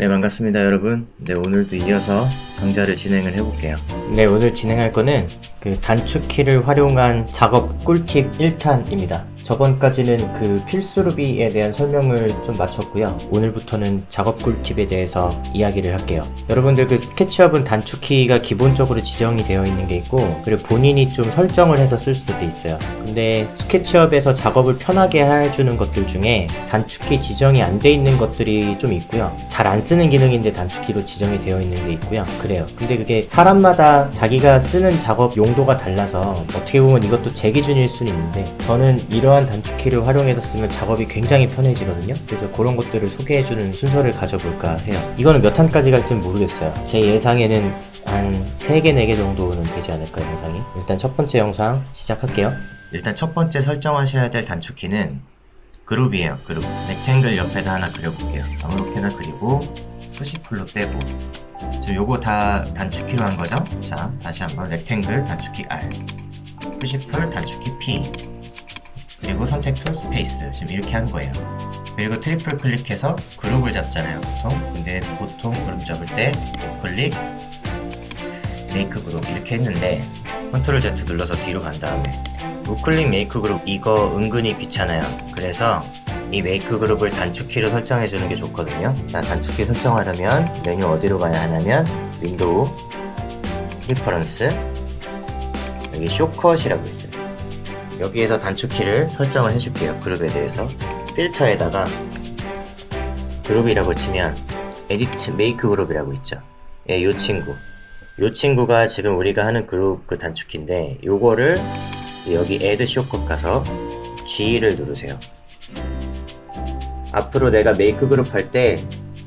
네, 반갑습니다, 여러분. 네, 오늘도 이어서 강좌를 진행을 해볼게요. 네, 오늘 진행할 거는 그 단축키를 활용한 작업 꿀팁 1탄입니다. 저번까지는 그 필수 루비에 대한 설명을 좀 마쳤고요. 오늘부터는 작업 꿀팁에 대해서 이야기를 할게요. 여러분들 그 스케치업은 단축키가 기본적으로 지정이 되어 있는 게 있고, 그리고 본인이 좀 설정을 해서 쓸 수도 있어요. 근데 스케치업에서 작업을 편하게 해주는 것들 중에 단축키 지정이 안 돼 있는 것들이 좀 있고요. 잘 안 쓰는 기능인데 단축키로 지정이 되어 있는 게 있고요. 그래요. 근데 그게 사람마다 자기가 쓰는 작업 용도가 달라서 어떻게 보면 이것도 제 기준일 수는 있는데 저는 이러한 단축키를 활용해서 쓰면 작업이 굉장히 편해지거든요. 그래서 그런 것들을 소개해주는 순서를 가져볼까 해요. 이거는 몇 탄까지 갈지는 모르겠어요. 제 예상에는 한 3개, 4개 정도는 되지 않을까 영상이. 일단 첫 번째 영상 시작할게요. 일단 첫 번째 설정하셔야 될 단축키는 그룹이에요 그룹 렉탱글 옆에다 하나 그려볼게요 아무렇게나 그리고 푸시풀로 빼고 지금 요거 다 단축키로 한 거죠 자 다시 한번 렉탱글 단축키 R 푸시풀 단축키 P 그리고 선택 툴 스페이스 지금 이렇게 한 거예요 그리고 트리플 클릭해서 그룹을 잡잖아요 보통 근데 보통 그룹 잡을 때 클릭 메이크 그룹 이렇게 했는데 컨트롤 Z 눌러서 뒤로 간 다음에 우클릭 메이크 그룹 이거 은근히 귀찮아요. 그래서 이 메이크 그룹을 단축키로 설정해 주는 게 좋거든요. 자, 단축키 설정하려면 메뉴 어디로 가야 하냐면 윈도우 프리퍼런스 여기 쇼컷이라고 있어요. 여기에서 단축키를 설정을 해줄게요. 그룹에 대해서 필터에다가 그룹이라고 치면 에디트 메이크 그룹이라고 있죠. 예, 요 친구. 요 친구가 지금 우리가 하는 그룹 그 단축키인데 요거를 여기 add shortcut 가서 G를 누르세요. 앞으로 내가 메이크 그룹 할 때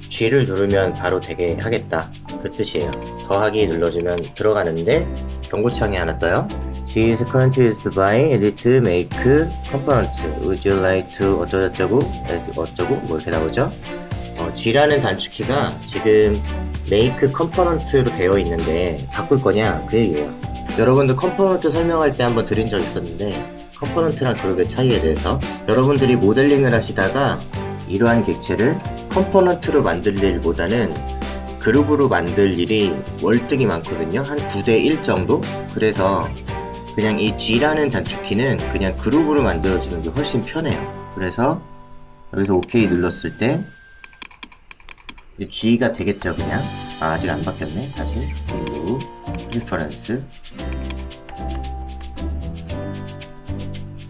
G를 누르면 바로 되게 하겠다. 그 뜻이에요. 더하기 눌러주면 들어가는데 경고창이 하나 떠요. Currently used by edit make components. Would you like to 어쩌고저쩌고 어쩌고 뭐 이렇게 나오죠? 어, G라는 단축키가 지금 make component로 되어 있는데 바꿀 거냐 그 얘기예요. 여러분들 컴포넌트 설명할 때 한번 드린 적 있었는데 컴포넌트랑 그룹의 차이에 대해서 여러분들이 모델링을 하시다가 이러한 객체를 컴포넌트로 만들 일보다는 그룹으로 만들 일이 월등히 많거든요 한 9대 1 정도 그래서 그냥 이 G라는 단축키는 그냥 그룹으로 만들어주는 게 훨씬 편해요. 그래서 여기서 OK 눌렀을 때 G가 되겠죠 그냥? 아, 아직 안 바뀌었네. 다시 윈도우 리퍼런스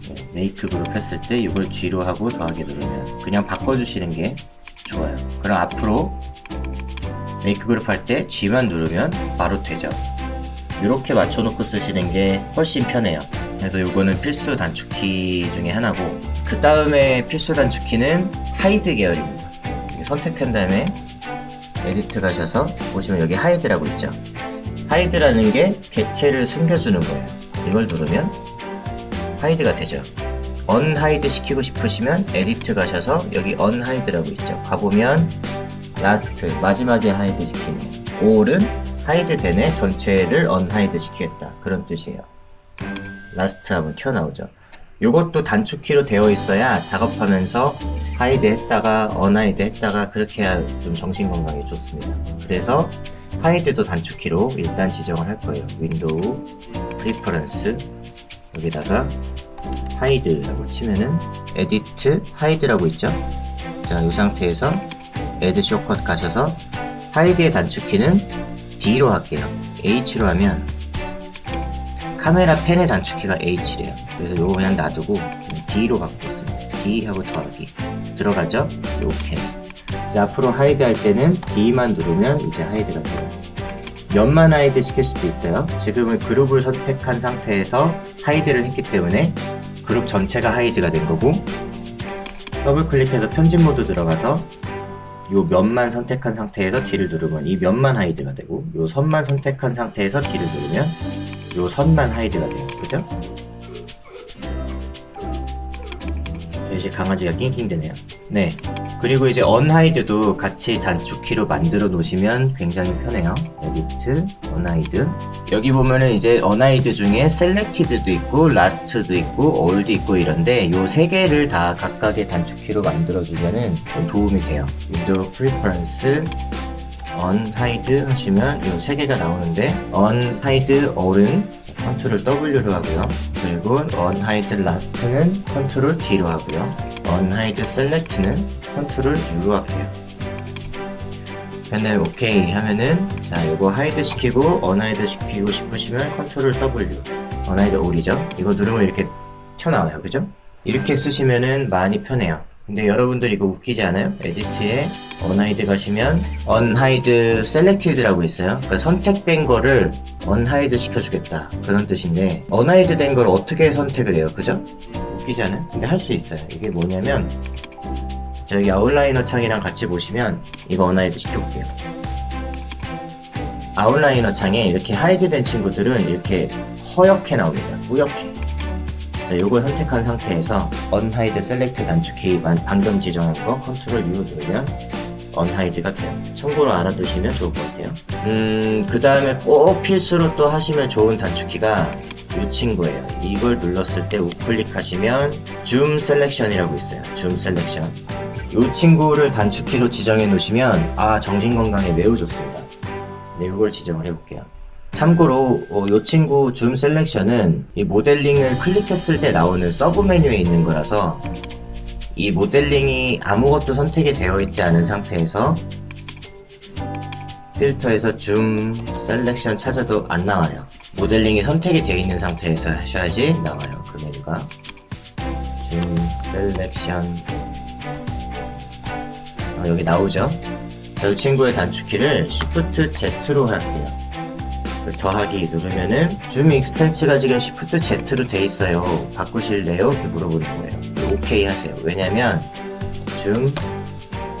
네, 메이크 그룹 했을 때 이걸 G로 하고 더하기 누르면 그냥 바꿔주시는 게 좋아요. 그럼 앞으로 메이크 그룹 할 때 G만 누르면 바로 되죠 이렇게 맞춰놓고 쓰시는 게 훨씬 편해요. 그래서 이거는 필수 단축키 중에 하나고 그 다음에 필수 단축키는 하이드 계열입니다. 선택한 다음에 에디트 가셔서 보시면 여기 하이드라고 있죠? 하이드라는 게 객체를 숨겨주는 거예요. 이걸 누르면 하이드가 되죠. 언하이드 시키고 싶으시면 에디트 가셔서 여기 언하이드라고 있죠? 가보면 라스트 마지막에 하이드 시키네 올은 하이드 되네 전체를 언하이드 시키겠다 그런 뜻이에요 라스트 하면 튀어나오죠 요것도 단축키로 되어 있어야 작업하면서 하이드 했다가 언하이드 했다가 그렇게 해야 좀 정신 건강에 좋습니다. 그래서 하이드도 단축키로 일단 지정을 할 거예요. 윈도우 프리퍼런스 여기다가 하이드라고 치면은 에디트 하이드라고 있죠. 자, 이 상태에서 에드 쇼컷 가셔서 하이드의 단축키는 D로 할게요. H로 하면 카메라 펜의 단축키가 H래요. 그래서 요거 그냥 놔두고 D로 바꾸겠습니다. D 하고 더하기 들어가죠? 이렇게. 이제 앞으로 하이드 할 때는 D만 누르면 이제 하이드가 돼요. 몇만 하이드 시킬 수도 있어요. 지금은 그룹을 선택한 상태에서 하이드를 했기 때문에 그룹 전체가 하이드가 된 거고 더블 클릭해서 편집 모드 들어가서 요 몇만 선택한 상태에서 D를 누르면 이 몇만 하이드가 되고 요 선만 선택한 상태에서 D를 누르면 요 선만 하이드가 돼요. 그죠? 이제 강아지가 낑낑대네요. 네. 그리고 이제 언하이드도 같이 단축키로 만들어 놓으시면 굉장히 편해요. 에디트, 언하이드. 여기 보면은 이제 언하이드 중에 셀렉티드도 있고, 라스트도 있고, 올도 있고 이런데 요 세 개를 다 각각의 단축키로 만들어 주면은 좀 도움이 돼요. 윈도우 프리퍼런스 언하이드 하시면 요 세 개가 나오는데 언하이드 all은 컨트롤 W로 하고요. 그리고 언하이드 라스트는 컨트롤 D로 하고요. 언하이드 셀렉트는 컨트롤 U로 할게요. 맨날 오케이 하면은 자 요거 하이드 시키고 언하이드 시키고 싶으시면 컨트롤 W 언하이드 all이죠. 이거 누르면 이렇게 튀어나와요. 그죠? 이렇게 쓰시면은 많이 편해요. 근데 여러분들 이거 웃기지 않아요? 에디트에 언하이드 가시면 언하이드 셀렉티드라고 있어요. 그러니까 선택된 거를 언하이드 시켜주겠다 그런 뜻인데 언하이드 된 걸 어떻게 선택을 해요? 그죠? 웃기지 않아요? 근데 할 수 있어요. 이게 뭐냐면 저기 아웃라이너 창이랑 같이 보시면 이거 언하이드 시켜볼게요. 아웃라이너 창에 이렇게 하이드 된 친구들은 이렇게 허옇게 나옵니다. 뿌옇게. 자, 요걸 선택한 상태에서 언하이드 셀렉트 단축키만 방금 지정한 거 컨트롤 U 누르면 언하이드가 돼요. 참고로 알아두시면 좋을 것 같아요. 음, 그 다음에 꼭 필수로 또 하시면 좋은 단축키가 이 친구예요. 이걸 눌렀을 때 우클릭하시면 줌 셀렉션이라고 있어요. 줌 셀렉션. 이 친구를 단축키로 지정해 놓으시면 아 정신 건강에 매우 좋습니다. 네, 이걸 지정을 해볼게요. 참고로 어, 이 친구 줌 셀렉션은 이 모델링을 클릭했을 때 나오는 서브 메뉴에 있는 거라서 이 모델링이 아무것도 선택이 되어 있지 않은 상태에서 필터에서 줌 셀렉션 찾아도 안 나와요. 모델링이 선택이 되어 있는 상태에서 하셔야지 나와요. 그 메뉴가 줌 셀렉션 아, 여기 나오죠? 자, 이 친구의 단축키를 Shift Z로 할게요. 그 더하기 누르면은 줌 익스텐츠가 지금 Shift Z로 돼 있어요. 바꾸실래요? 이렇게 물어보는 거예요. 오케이 하세요. 왜냐면 줌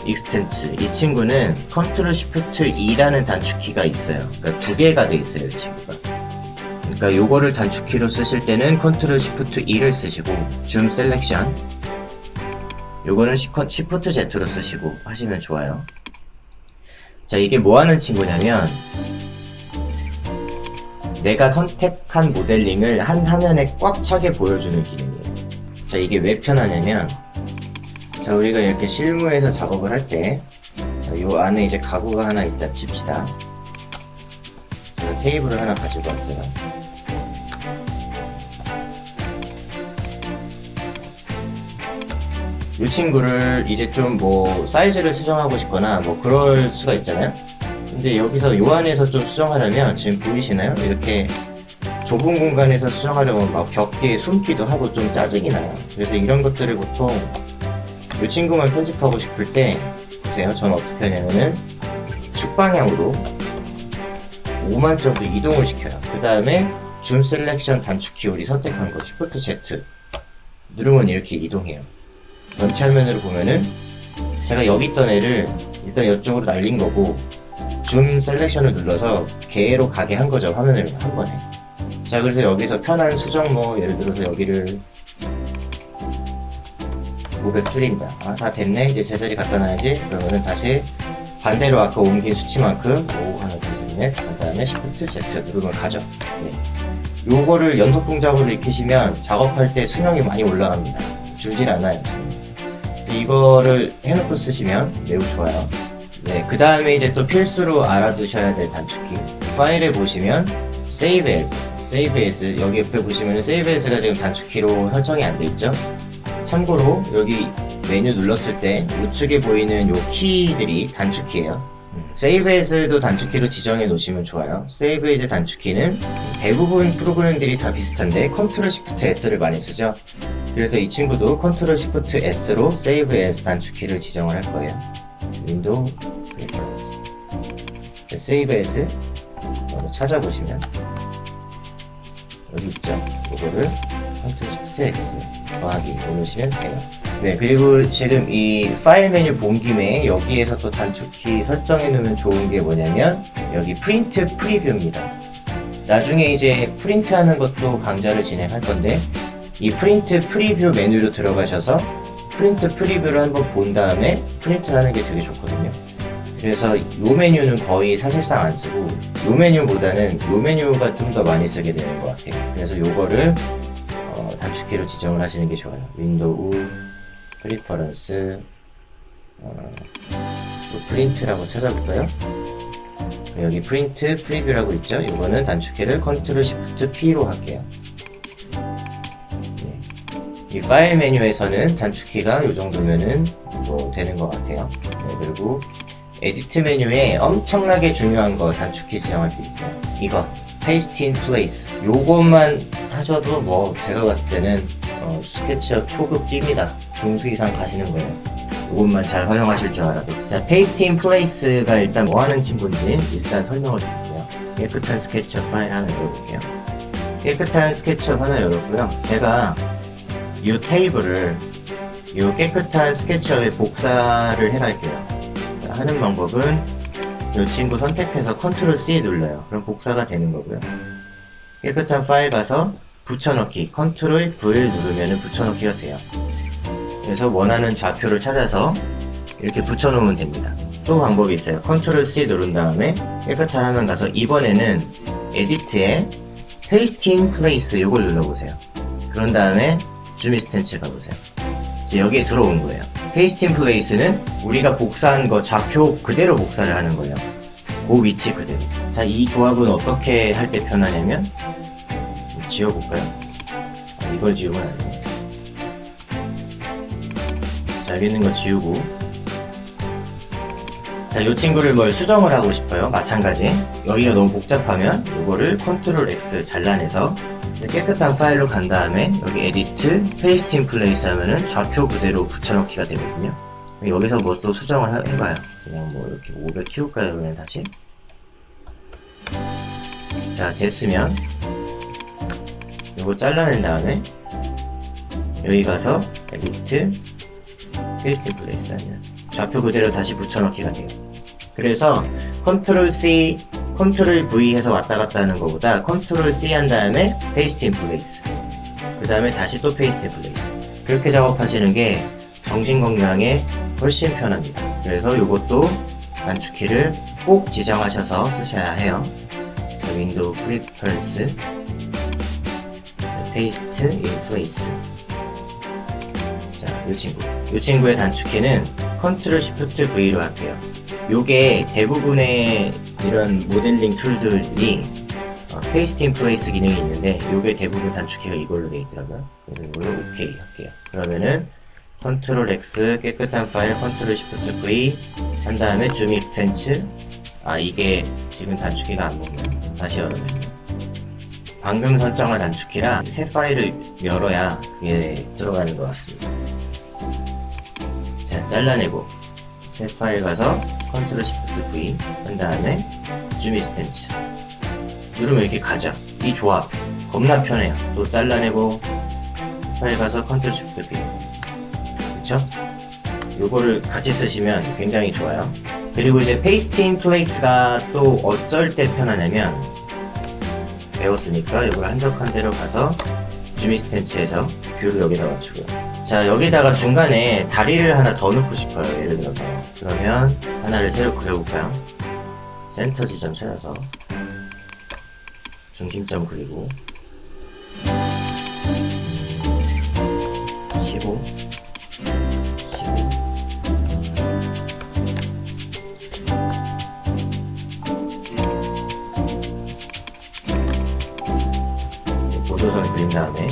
익스텐츠 이 친구는 컨트롤 Shift E라는 단축키가 있어요. 그러니까 두 개가 돼 있어요, 이 친구가. 그러니까 요거를 단축키로 쓰실 때는 컨트롤 Shift E를 쓰시고 줌 셀렉션 요거는 Shift Z로 쓰시고 하시면 좋아요. 자, 이게 뭐 하는 친구냐면 내가 선택한 모델링을 한 화면에 꽉 차게 보여주는 기능이에요. 자, 이게 왜 편하냐면, 자, 우리가 이렇게 실무에서 작업을 할 때, 자, 요 안에 이제 가구가 하나 있다 칩시다. 제가 테이블을 하나 가지고 왔어요. 이 친구를 이제 좀 뭐 사이즈를 수정하고 싶거나 뭐 그럴 수가 있잖아요. 근데 여기서 요 안에서 좀 수정하려면 지금 보이시나요? 이렇게 좁은 공간에서 수정하려면 막 벽에 숨기도 하고 좀 짜증이 나요. 그래서 이런 것들을 보통 이 친구만 편집하고 싶을 때 보세요. 저는 어떻게 하냐면은 축방향으로 5만 정도 이동을 시켜요. 그 다음에 줌 셀렉션 단축키 우리 선택한 거 Shift Z 누르면 이렇게 이동해요. 전체 화면으로 보면은 제가 여기 있던 애를 일단 이쪽으로 날린 거고 줌 셀렉션을 눌러서 개로 가게 한 거죠 화면을 한 번에. 자 그래서 여기서 편한 수정 뭐 예를 들어서 여기를 500 줄인다. 아 다 됐네. 이제 제자리 갖다 놔야지. 그러면은 다시 반대로 아까 옮긴 수치만큼 5 하나 둘셋넷 그 다음에 Shift Z 누르면 가죠. 네. 요거를 연속 동작으로 익히시면 작업할 때 수명이 많이 올라갑니다. 줄질 않아요. 이거를 해놓고 쓰시면 매우 좋아요 네, 그 다음에 이제 또 필수로 알아두셔야 될 단축키. 파일에 보시면 Save As, Save As 여기 옆에 보시면 Save As가 지금 단축키로 설정이 안 돼 있죠? 참고로 여기 메뉴 눌렀을 때 우측에 보이는 요 키들이 단축키예요. 음, Save As도 단축키로 지정해 놓으시면 좋아요. Save As 단축키는 대부분 프로그램들이 다 비슷한데 Ctrl Shift S를 많이 쓰죠. 그래서 이 친구도 Ctrl Shift S로 Save As 단축키를 지정을 할 거예요. 윈도우 프리퍼런스 세이브 에스 찾아보시면 여기 있죠 이거를 컨트롤 시프트 X 더하기 누르시면 돼요 네 그리고 지금 이 파일 메뉴 본 김에 여기에서 또 단축키 설정해 놓으면 좋은 게 뭐냐면 여기 프린트 프리뷰입니다 나중에 이제 프린트 하는 것도 강좌를 진행할 건데 이 프린트 프리뷰 메뉴로 들어가셔서 프린트 프리뷰를 한번 본 다음에 프린트를 하는 게 되게 좋거든요. 그래서 요 메뉴는 거의 사실상 안 쓰고 요 메뉴보다는 요 메뉴가 좀 더 많이 쓰게 되는 것 같아요. 그래서 요거를 어, 단축키로 지정을 하시는 게 좋아요. 윈도우, 프리퍼런스, 어, 또 프린트라고 찾아볼까요? 여기 프린트, 프리뷰라고 있죠? 이거는 단축키를 컨트롤 시프트 P로 할게요. 네. 이 파일 메뉴에서는 단축키가 이 정도면은 뭐 되는 것 같아요. 네, 그리고 에디트 메뉴에 엄청나게 중요한 거 단축키 지정할 게 있어요. 이거 Paste in Place. 요것만 하셔도 뭐 제가 봤을 때는 어, 스케치업 초급 B입니다. 중수 이상 가시는 거예요. 이것만 잘 활용하실 줄 알아도. 자, Paste in Place가 일단 뭐 하는 친구인지 일단 설명을 드릴게요. 깨끗한 스케치업 파일 하나 열어볼게요. 깨끗한 스케치업 하나 열었고요. 제가 이 테이블을 이 깨끗한 스케치업에 복사를 해갈게요. 자, 하는 방법은 이 친구 선택해서 Ctrl C 눌러요. 그럼 복사가 되는 거고요. 깨끗한 파일 가서 붙여넣기 Ctrl V를 누르면 붙여넣기가 돼요. 그래서 원하는 좌표를 찾아서 이렇게 붙여놓으면 됩니다. 또 방법이 있어요. Ctrl C 누른 다음에 깨끗한 화면 가서 이번에는 에디트에 in Place 이걸 눌러보세요. 그런 다음에 줌 인스텐츠 가보세요. 이제 여기에 들어온 거예요. In Place는 우리가 복사한 거 좌표 그대로 복사를 하는 거예요. 그 위치 그대로. 자, 이 조합은 어떻게 할 때 편하냐면 지워볼까요? 아, 이걸 지우면 안 돼요. 있는 거 지우고. 자, 이 친구를 뭘 수정을 하고 싶어요. 마찬가지. 여기가 너무 복잡하면 이거를 컨트롤 X 잘라내서 깨끗한 파일로 간 다음에 여기 에디트, 페이스트 인 플레이스 하면은 좌표 그대로 붙여넣기가 되거든요. 여기서 뭐 또 수정을 하- 해봐요. 그냥 뭐 이렇게 500 키울까요? 그냥 다시. 자, 됐으면 이거 잘라낸 다음에 여기 가서 에디트, 페이스트 인 플레이스 하면 좌표 그대로 다시 붙여넣기가 돼요. 그래서 컨트롤 C, 컨트롤 V 해서 왔다 갔다 하는 것보다 컨트롤 C 한 다음에 페이스트 인 플레이스. 그 다음에 다시 또 페이스트 인 플레이스. 그렇게 작업하시는 게 정신 건강에 훨씬 편합니다. 그래서 이것도 단축키를 꼭 지정하셔서 쓰셔야 해요. 윈도우 프리퍼런스, 페이스트 인 플레이스. 자, 이 친구. 이 친구의 단축키는 컨트롤 시프트 V로 할게요. 요게 대부분의 이런 모델링 툴들이 어, 페이스트 인 플레이스 기능이 있는데 요게 대부분 단축키가 이걸로 되어 있더라고요. 그래서 이걸 오케이 할게요. 그러면은 컨트롤 X 깨끗한 파일 컨트롤 시프트 V 한 다음에 줌 익스텐츠 아 이게 지금 단축키가 안 먹네요. 다시 열어보시면 방금 설정한 단축키라 새 파일을 열어야 그게 들어가는 것 같습니다. 자 잘라내고 새 파일 가서 컨트롤 시프트 V 한 다음에 줌 인스텐츠 누르면 이렇게 가죠. 이 조합 겁나 편해요. 또 잘라내고 파일 가서 컨트롤 시프트 V. 그쵸? 요거를 같이 쓰시면 굉장히 좋아요. 그리고 이제 페이스트 인 플레이스가 또 어쩔 때 편하냐면 배웠으니까 이걸 한적한 데로 가서 줌 인스텐츠에서 뷰를 여기다 맞추고요 자 여기다가 중간에 다리를 하나 더 넣고 싶어요 예를 들어서. 그러면 하나를 새로 그려볼까요? 센터 지점 찾아서 중심점 그리고 15 15 보조선 그린 다음에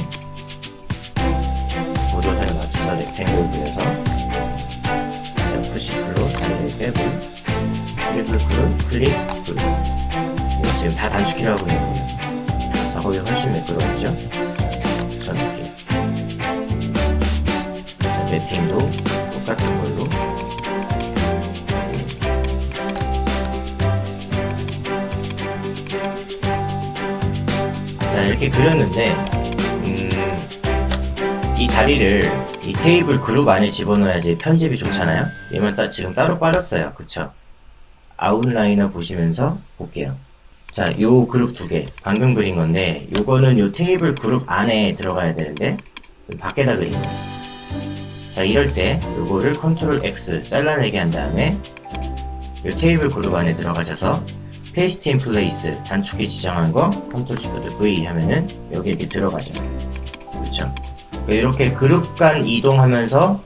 매핑도 똑같은 걸로. 자 이렇게 그렸는데 음, 이 다리를 이 테이블 그룹 안에 집어넣어야지 편집이 좋잖아요? 얘만 따, 지금 따로 빠졌어요. 그쵸? 아웃라이너 보시면서 볼게요. 자 요 그룹 두 개. 방금 그린 건데 요거는 요 테이블 그룹 안에 들어가야 되는데 밖에다 그린 거예요 자, 이럴 때 요거를 컨트롤 X 잘라내게 한 다음에 요 테이블 그룹 안에 들어가셔서 페이스트 인 플레이스 단축키 지정한 거 컨트롤 시프트 V 하면은 여기 이렇게 들어가죠. 그렇죠? 이렇게 그룹 간 이동하면서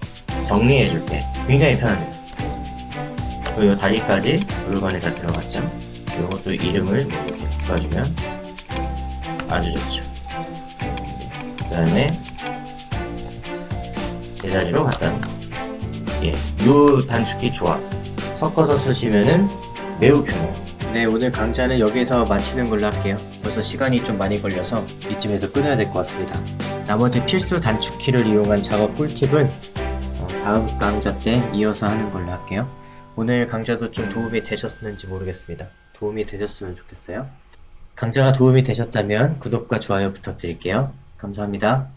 정리해 줄 때 굉장히 편합니다. 그리고 요 다리까지 그룹 안에 다 들어갔죠. 요것도 이름을 이렇게 바꿔주면 아주 좋죠. 그 다음에 제자리로 놓고 예, 요 단축키 조합 섞어서 쓰시면은 매우 편해요. 네, 오늘 강좌는 여기서 마치는 걸로 할게요. 벌써 시간이 좀 많이 걸려서 이쯤에서 끊어야 될 것 같습니다. 나머지 필수 단축키를 이용한 작업 꿀팁은 어, 다음 강좌 때 이어서 하는 걸로 할게요. 오늘 강좌도 좀 도움이 되셨는지 모르겠습니다. 도움이 되셨으면 좋겠어요. 강좌가 도움이 되셨다면 구독과 좋아요 부탁드릴게요. 감사합니다.